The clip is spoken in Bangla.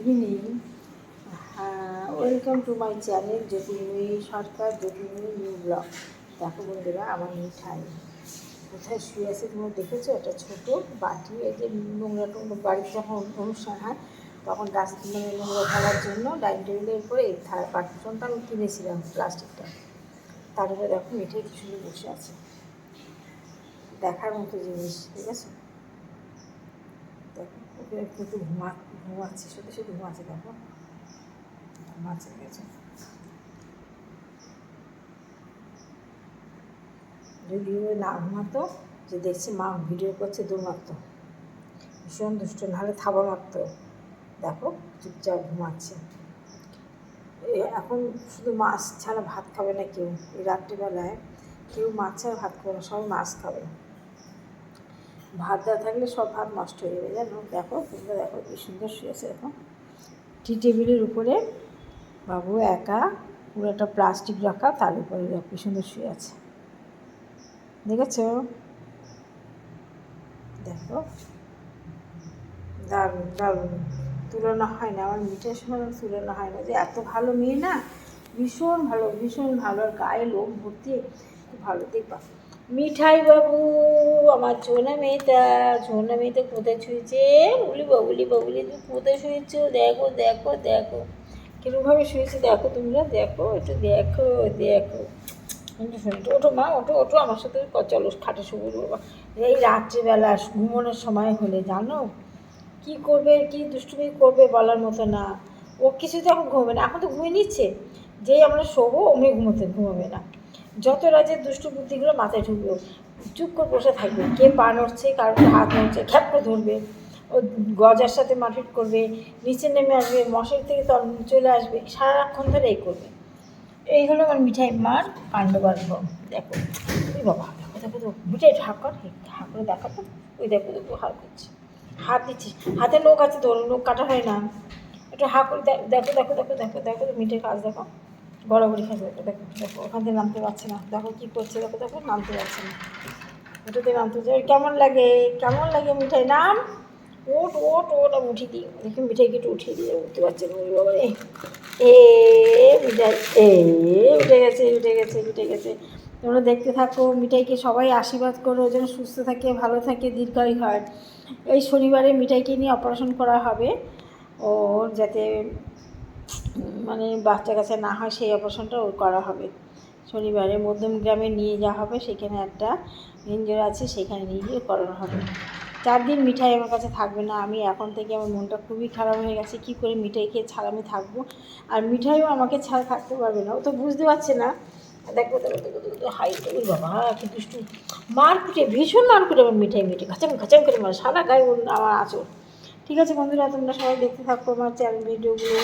Evening welcome to my channel Jyotirmoyee Sarkar Jyotirmoyee new vlog দেখো বন্ধুরা আমার মিঠাই। কোথায় শুয়ে আছে তোমরা দেখেছ? একটা ছোট বাটি এই যে নোংরা টোংরা বাড়ির যখন অনুষ্ঠান হয় তখন ডাস্টবিনে নোংরা ফেলার জন্য ডাইনিং টেবিলের উপরে এই থার পার্টিশনটা আমি কিনেছিলাম প্লাস্টিকটা। তার উপরে দেখো মিঠাই কি সুন্দর বসে আছে। দেখার মতো জিনিস ঠিক আছে? দেখো। ওকে কিন্তু ঘুমা, ঘুমাচ্ছে, সত্যি সত্যি ঘুমাচ্ছে, দেখো। ঘুমাচ্ছে আছে। যদি ও না ঘুমাতো, যে দেখছে মা ভিডিও করছে মারতো ভীষণ দুষ্ট, নাহলে থাবা মারতো। দেখো, চুপচাপ ঘুমাচ্ছে। এখন শুধু মাছ ছাড়া ভাত খাবে না কেউ। এই রাত্রিবেলায় কেউ মাছ ছাড়া ভাত খাবে না, সবাই মাছ খাবে। ভাত দেওয়া থাকলে সব ভাত নষ্ট হয়ে যাবে, জানো? দেখো, তোমরা দেখো কি সুন্দর শুয়েছে, দেখো। টি টেবিলের উপরে বাবু একা, পুরো একটা প্লাস্টিক রাখা, তার উপরে দেখো সুন্দর শুয়ে আছে। দেখেছ? দেখো। দারুণ দারুণ। তুলনা হয় না, আমার মিঠের সঙ্গে তুলনা হয় না। যে এত ভালো মেয়ে না, ভীষণ ভালো ভীষণ ভালো, আর গায়ে লোম ভর্তি, খুব ভালো, দেখবা। মিঠাই বাবু আমার ছোনা মেয়েটা ছোনা মেয়েটা কোথায় শুয়েছে বলি বাবুলি বাবুলি তুমি কোথায় শুয়েছো দেখো দেখো দেখো। কীরকমভাবে শুয়েছে দেখো তোমরা? দেখো, একটু দেখো দেখো। শুনতো ওঠো মা, ওঠো ওঠো, আমার সাথে চলো, খাটে বাবা এই রাত্রিবেলা ঘুমানোর সময় হলে, জানো? কি করবে, কি দুষ্টুমি করবে বলার মতো না। ও কিছুতে এখন ঘুমাবে না, এখন তো ঘুমিয়ে নিচ্ছে। যেই আমরা শোবো, অমনি ঘুমোতে, ঘুমাবে না। যত রাজ্যের দুষ্টু বুদ্ধিগুলো মাথায় ওর। চুপ করে বসে থাকবে। কে পা নড়ছে, কারোর হাত নড়ছে, খ্যাপ করে ধরবে। ও গজার সাথে মারপিট করবে, নিচে নেমে আসবে মশারি থেকে তল চলে আসবে, সারাক্ষণ ধরে এই করবে। এই হলো আমার মিঠাই মার কাণ্ডগল্প দেখো, ওই বাবা, দেখো দেখো তো মিঠাই হাক কর হাক করে দেখো তো ওই দেখো দেখো, হাত দিচ্ছে, হাত দিচ্ছিস হাতে লোক আছে তোর লোক কাটা হয় না। একটু হাক করে দে- দেখো দেখো দেখো দেখো দেখো তো মিঠের কাজ দেখো বরাবরই খাবে দেখো দেখো, ওখান থেকে নামতে পারছে না। দেখো কী করছে, দেখো দেখো, নামতে পারছে না। ওটাতে নামতে পারছে। কেমন লাগে? কেমন লাগে মিঠাই? নাম? ওট ওট ওট, আমি উঠিয়ে দিই। দেখি মিঠাইকে একটু উঠিয়ে দিয়ে উঠতে পারছে না। ওই বাবা এ, মিঠাই, এ, উঠে গেছে উঠে গেছে উঠে গেছে। তোমরা দেখতে থাকো, মিঠাইকে সবাই আশীর্বাদ করো, যেন সুস্থ থাকে, ভালো থাকে, দীর্ঘায়ু হয়। এই শনিবারে মিঠাইকে নিয়ে অপারেশন করা হবে। ওর যাতে মানে বাচ্চা কাচ্চা না হয় সেই অপারেশনটা ওর করা হবে। শনিবারে মধ্যম গ্রামে নিয়ে যাওয়া হবে, সেখানে একটা এনজিও আছে, সেখানে নিয়ে গিয়ে করানো হবে। চার দিন মিঠাই আমার কাছে থাকবে না, আমি এখন থেকে আমার মনটা খুবই খারাপ হয়ে গেছে, কী করে মিঠাই খেয়ে ছাড়া আমি থাকব? আর মিঠাইও আমাকে ছাড়া থাকতে পারবে না, ও তো বুঝতে পারছে না। দেখো হাই ওই বাবা, কি দুষ্টু। মারকুটে ভীষণ মারকুটে আমার মিঠাই, মিঠে খাচাম খাচাম করে মারে সারা গায়ে আমার আঁচড় ঠিক আছে বন্ধুরা, তোমরা সবাই দেখতে থাকো আমার চ্যানেল ভিডিওগুলো